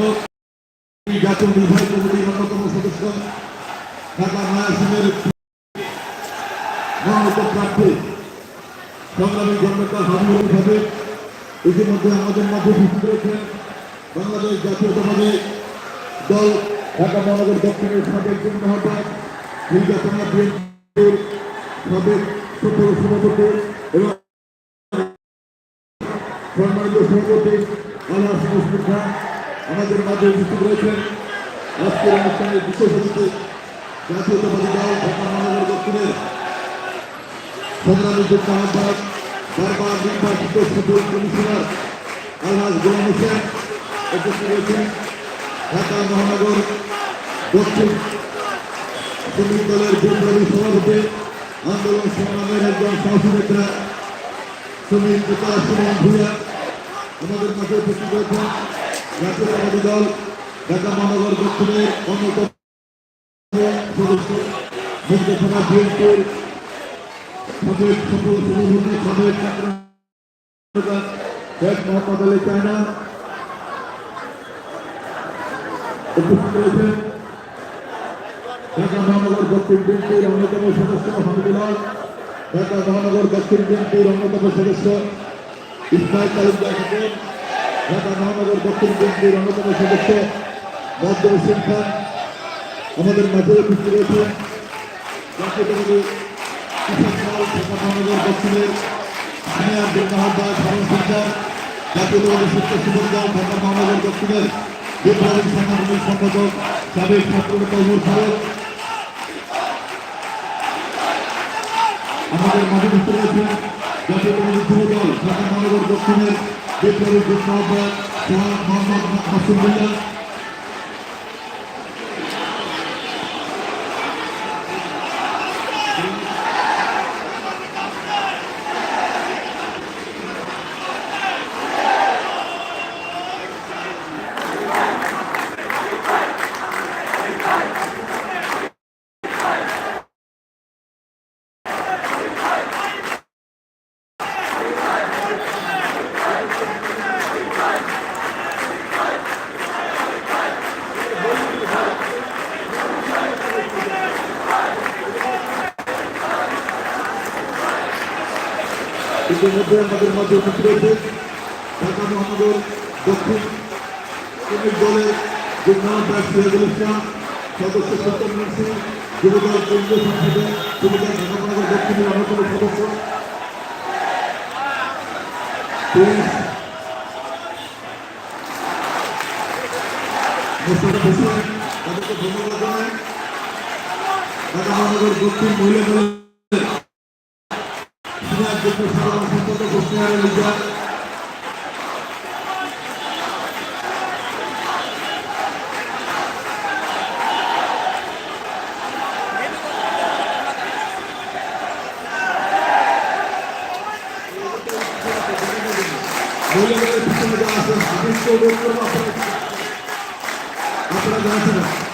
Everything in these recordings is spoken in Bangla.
সম্পাদক জাতীয় নির্বাহী কমিটির অন্যতম সদস্য ঢাকা মহাসিনের মনোনীত প্রার্থী সংগ্রামী জনতা হাবিবুল সাহেব ইতিমধ্যে আমাদের মাঝে উপস্থিত রয়েছেন বাংলাদেশ জাতীয়তাবাদী দল ঢাকা মহানগর দক্ষিণের সাবেক আহ্বায়ক নির্বাচনা বিএনপির সাবেক সফল সভাপতি এবং সম্মানিত সভাপতি আল্লাহ মুসলিম আমাদের মাঝে উপস্থিত রয়েছেন আজকের অনুষ্ঠানের বিশেষ অতিথি, জাতীয়তাবাদী দল ঢাকা মহানগর দক্ষিণের সংগ্রামী যুক্ত আহ্বায়ক, বারবার নির্বাচিত সুদূর কমিশনার আলহাজ গোলাম হোসেন উপস্থিত রয়েছেন ঢাকা মহানগর দক্ষিণ শ্রমিক দলের বিপ্লবী সভাপতি, আন্দোলন সংগ্রামের একজন সাহসী নেতা শ্রমিক নেতা সুমন ভূয়া আমাদের মাঝে উপস্থিত রয়েছেন জাতীয়তাবাদী দল ঢাকা মহানগর দক্ষিণের অন্যতম থানা বিএনপির সাবেক সভাপতি সাবেক শেখ মোহাম্মদ আলী চায়না উপস্থিত রয়েছেন। ঢাকা মহানগর দক্ষিণ বিএনপির অন্যতম সদস্য ঢাকা মহানগর দক্ষিণ বিএনপির অন্যতম সদস্য, ইসমাইল তালুকদার হোসেন ঢাকা মহানগর দক্ষিণ বিএনপির অন্যতম সদস্য মদ্দ হোসেন খান, আমাদের মাঝে উপস্থিত রয়েছেন। জাতীয়তাবাদী কিষাণ দল ঢাকা মহানগর দক্ষিণের সিনিয়র যুগ্ম আহ্বায়ক হারুন সিকদার আমাদের মাঝে উপস্থিত রয়েছেন জাতীয়তাবাদী যুব দল, ঢাকা মহানগর দক্ষিণের বিপ্লবী যুগ্ম আহ্বায়ক মোহাম্মদ মাসুদুল্লাহ ইতিমধ্যে আমাদের মধ্যে উপস্থিত রয়েছে ঢাকা মহানগর দক্ষিণ শ্রমিক দলের যুগ্ম সদস্য সত্যম মুন্সি যুবদল কেন্দ্রীয় সংসদে যুবদল ঢাকা মহানগর দক্ষিণের অন্যতম সদস্য। তাদেরকে ধন্যবাদ জানাই। ঢাকা মহানগর দক্ষিণ মহিলা দলের আপনারা আপনারা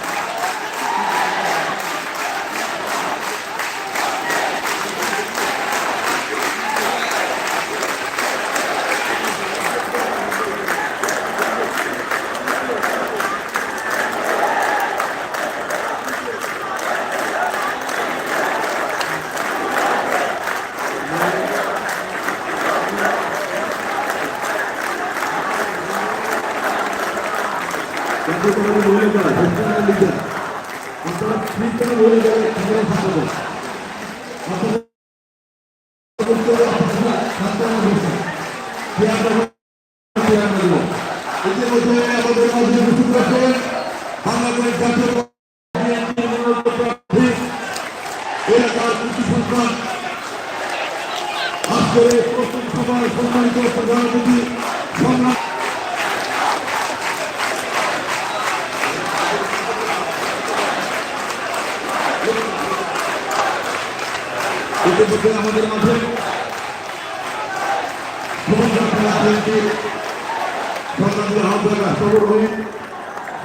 Gracias.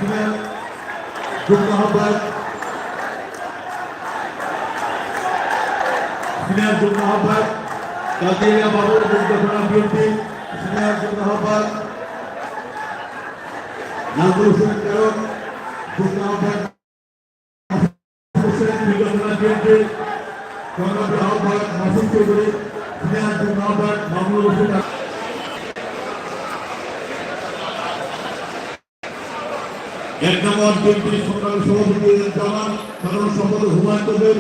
যুগ্ম আহ্বায়ক সিনিয়র যুগ্ম আহ্বায়ক কাদিয়া বাবুর থানা বিএনপি সিনিয়র যুগ্ম আহ্বায়ক নাজমুল হোসেন কারণ যুগ্ম আহ্বায়ক হোসেন বিগতনা বিএনপি সংগ্রামী আহ্বায়ক মাসুম চৌধুরী সিনিয়র যুগ্ম আহ্বায়ক মামুনুল হোসেন এক নম্বর বিএনপি সংগ্রামী সভাপতি জামান সাধারণ সম্পাদক হুমায়ুন কবির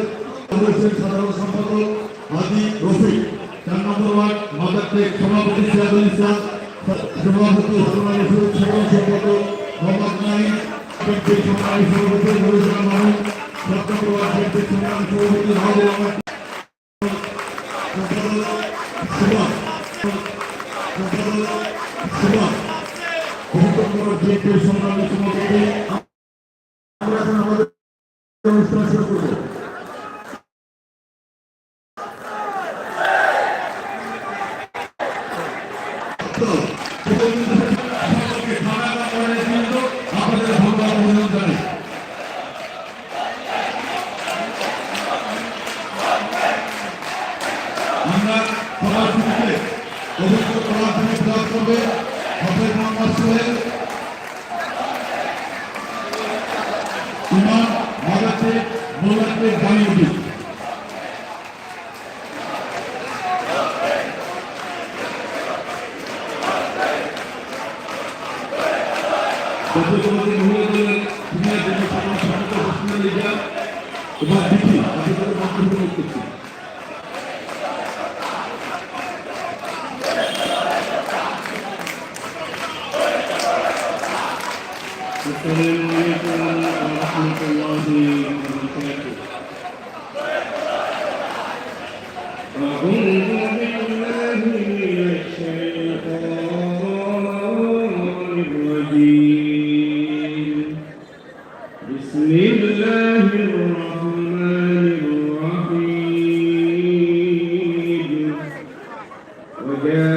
সাধারণ সম্পাদক হাজি রফিক। চার নম্বর ওয়ার্ড, মাদার টেক সভাপতি সিরাজুল ইসলাম, সভাপতি রাহুল অনুষ্ঠান শুরু করব। আমরা সবার শুরুতে থেকে প্রয়াস করবে মোহাম্মদ সোহেল 이제 그만 비피. 그만 그만 그만 그만 그만 Yeah.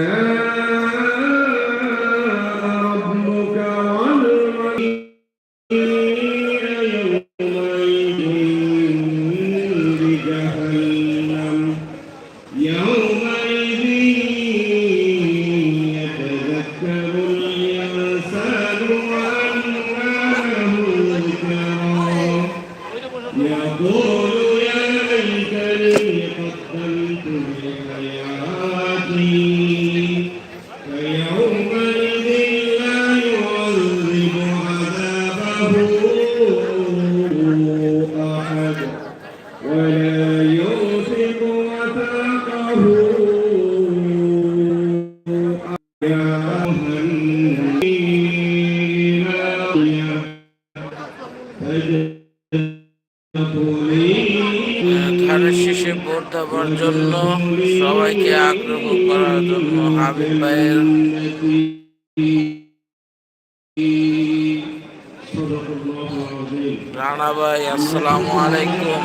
ভোট দেওয়ার জন্য সবাইকে আগ্রহ করার জন্য হাবিব ভাইয়ের রানা ভাই আসসালামু আলাইকুম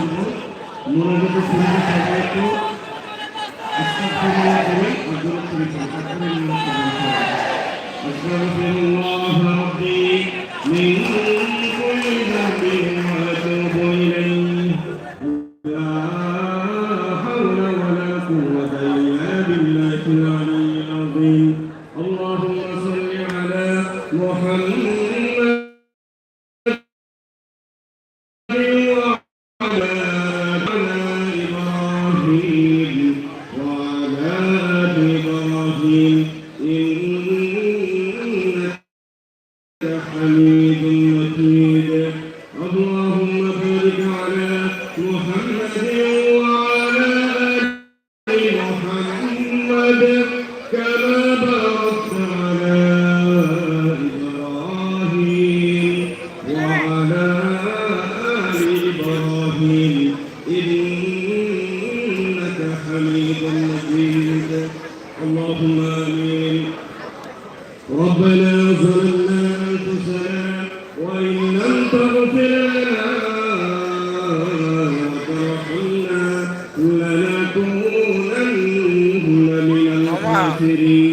أستغفر الله ربي من كل ذنب Yeah. واغفر لنا وارحمنا لنكونن من الخاسرين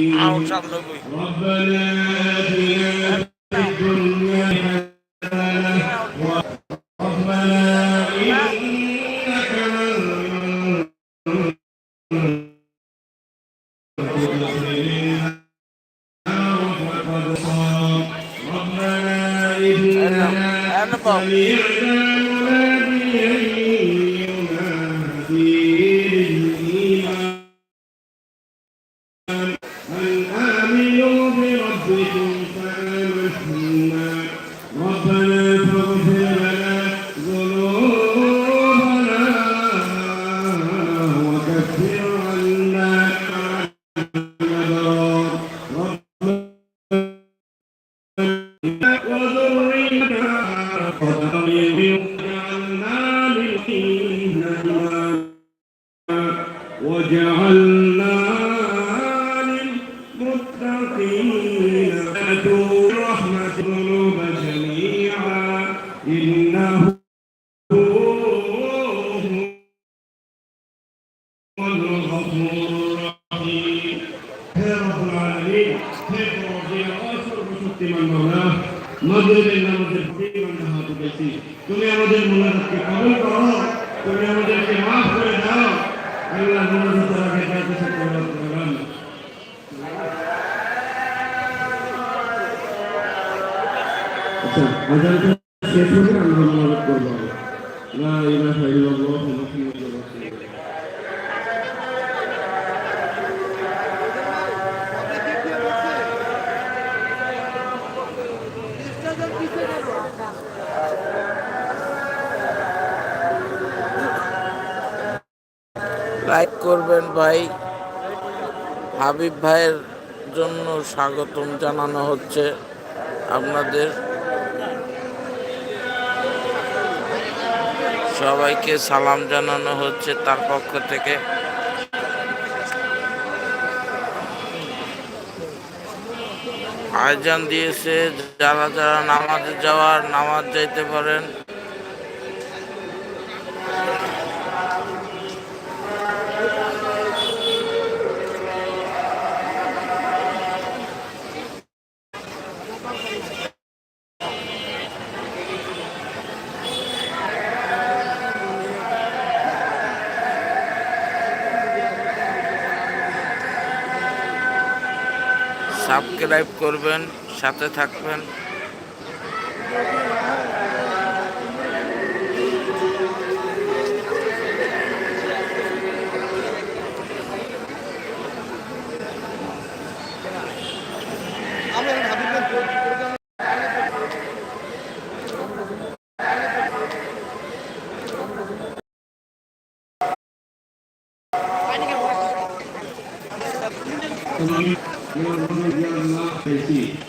رحمة লা ইলাহা ইল্লাল্লাহ মুহাম্মাদুর রাসূলুল্লাহ। লাইক করবেন ভাই। হাবিব ভাইয়ের জন্য স্বাগতম জানানো হচ্ছে আপনাদের। সবাইকে সালাম জানানো হচ্ছে তার পক্ষ থেকে। আয়োজন দিয়েছে, যারা যারা নামাজ যাওয়ার নামাজ যাইতে পারেন। সাবস্ক্রাইব করবেন সাথে থাকবেন তুমি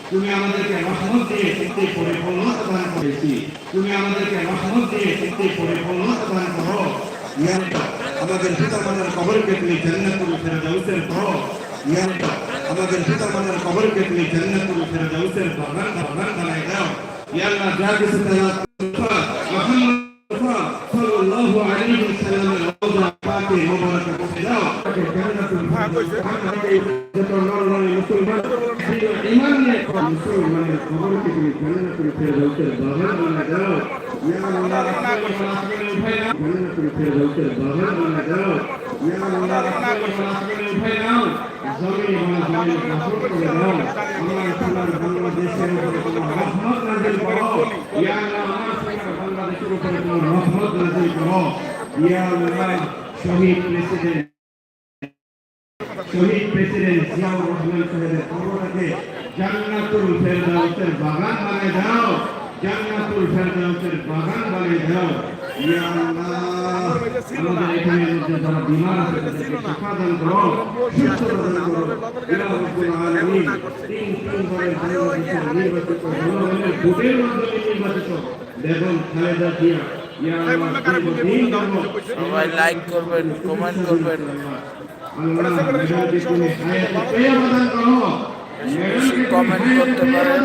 তুমি আমাদেরকে রহমত দিয়ে সত্যি পরিপূর্ণতা দান করেছি তুমি আমাদেরকে রহমত দিয়ে সত্যি পরিপূর্ণতা দান করো ইয়া আল্লাহ, আমাদের পিতা মাতার কবরকে তুমি জান্নাতুল ফেরদাউসের ইয়া আল্লাহ, আমাদের পিতা মাতার কবরকে তুমি জান্নাতুল ফেরদাউসের বাগান বাগান বানাই দাও। ইয়া আল্লাহ যা কিছু তেলাওয়াত মুহাম্মদ মুসলমানের খবরকে তুমি জান্নাতুল ফেরদাউসের বাগান বানাই দাও। শহীদ প্রেসিডেন্ট শহীদ প্রেসিডেন্ট জিয়াউর জান্নাতুল ফেরদাউসের বাগান বানিয়ে দাও জান্নাতুল ফেরদাউসের বাগান বানিয়ে দাও ইয়া আল্লাহ আমাদের এখানে মধ্যে যারা বিমার আছে তাদেরকে দান করো সুস্থতা দান করো রাব্বুল আলামিন তিন তিনবারের বাংলাদেশের নির্বাচিত জনগণের ভোটের মাধ্যমে নির্বাচিত বেগম খালেদা জিয়া আল্লাহ দীর্ঘদিন ধর্ম সবাই লাইক করবেন কমেন্ট করবেন কমেন্ট করতে পারেন।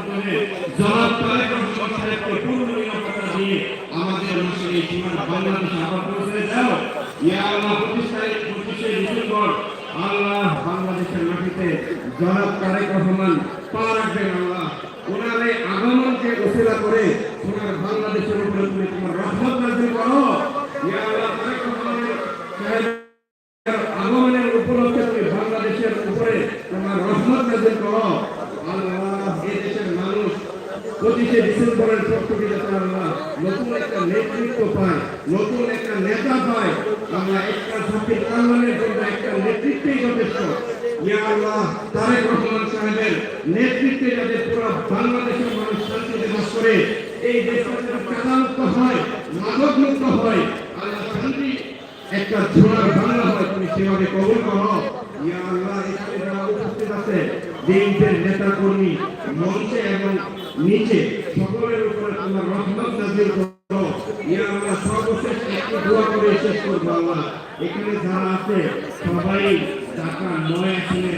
মাধ্যমে জনাব তারেক রহমান সাহেবকে পূর্ণ নিরাপত্তা দিয়ে আমাদের মাসে এই সীমান্ত বাংলাদেশে আবার পৌঁছে দাও ইয়া আল্লাহ প্রতিষ্ঠায় পঁচিশে ডিসেম্বর, আল্লাহ বাংলাদেশের মাটিতে জনাব তারেক রহমান পা রাখবেন আল্লাহ। ওনার আগমনকে ওসিলা করে, ওনার বাংলাদেশের উপরে তুমি তোমার রহমত করো। ইয়া আল্লাহ আল্লাহ নতুন একটা নেতৃত্ব পায় নতুন একটা নেতা পায় আমরা একটা জাতির কল্যাণের জন্য একটা নেতৃত্বেই যথেষ্ট আল্লাহ তারেক রহমান সাহেবের নেতৃত্বে যাতে পুরো বাংলাদেশের মানুষ শান্তিতে বাস করে এই দেশটা যেন হয় মাদক মুক্ত হয় আল্লাহ শান্তি একটা ঝোড়ার বাংলা হয় তুমি সেভাবে কবুল করো ইয়া আল্লাহ এখানে যারা উপস্থিত আছে বিএনপির নেতা কর্মী, মঞ্চে এবং নিচে সকলের উপরে তোমার রহমত নাজিল করো। ইয়া আল্লাহ সর্বশেষ একটু দোয়া করে শেষ করব আল্লাহ। এখানে যারা আছে সবাই ঢাকা নয় আসনের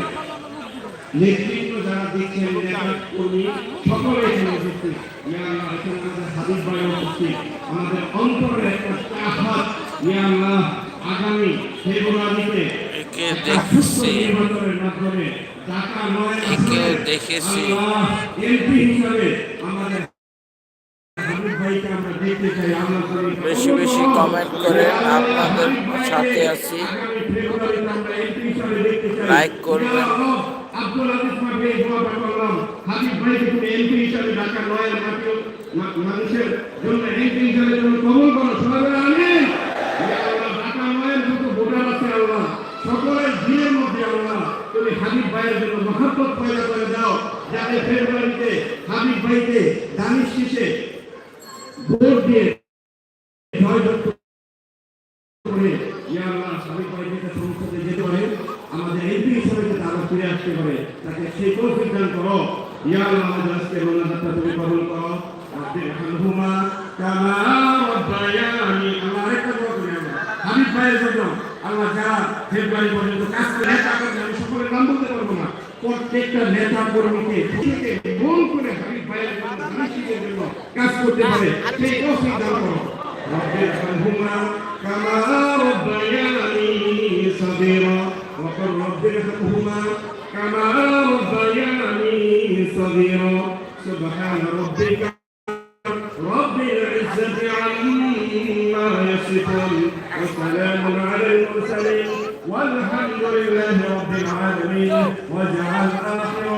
নেতৃত্ব যারা দিচ্ছেন নেতা কর্মী সকলে এখানে উপস্থিত। ইয়া আল্লাহ এখানে আমাদের হাবিব ভাই উপস্থিত। আমাদের অন্তরের একটা চাহাত ইয়া আল্লাহ আগামী ফেব্রুয়ারিতে সুস্থ নির্বাচনের মাধ্যমে আসনে দেখেছি। বেশি বেশি কমেন্ট করে আপনাদের সাথে আছি লাইক করবেন। আব্দুল আজিজ মাকে এই দোয়াটা করলাম হাবিব ভাইকে তুমি এমপি হিসাবে ঢাকা নয়ের মাটি মানুষের জন্য এমপি হিসাবে কবুল করো সবাই আমিন ইয়া আল্লাহ, ঢাকা নয়ের যত ভোটার আছে আল্লাহ সকলের দিনের মধ্যে আল্লাহ তুমি হাবিব ভাইয়ের জন্য মহাব্বত পয়দা করে দাও। যাতে ফেব্রুয়ারিতে হাবিব ভাইকে দানিশ শীষে ভোট দিয়ে জয়যুক্ত করে ইয়া আল্লাহ হাবিব ভাই যাতে সংসদে যেতে পারে, আমাদের এমপি হিসেবে যাতে আরও ফিরে আমরা যারা ফেব্রুয়ারি পর্যন্ত কাজ করে নেতা কর্মী আমি সকলের নাম বলতে পারব না প্রত্যেকটা নেতা কর্মীকে থেকে মন করে হাবিব ভাইয়ের মানুষের জন্য কাজ করতে পারে। সেই তৌফিক করো। রব্বিরহামহুমা কামা رب العالمين واجعل آخرة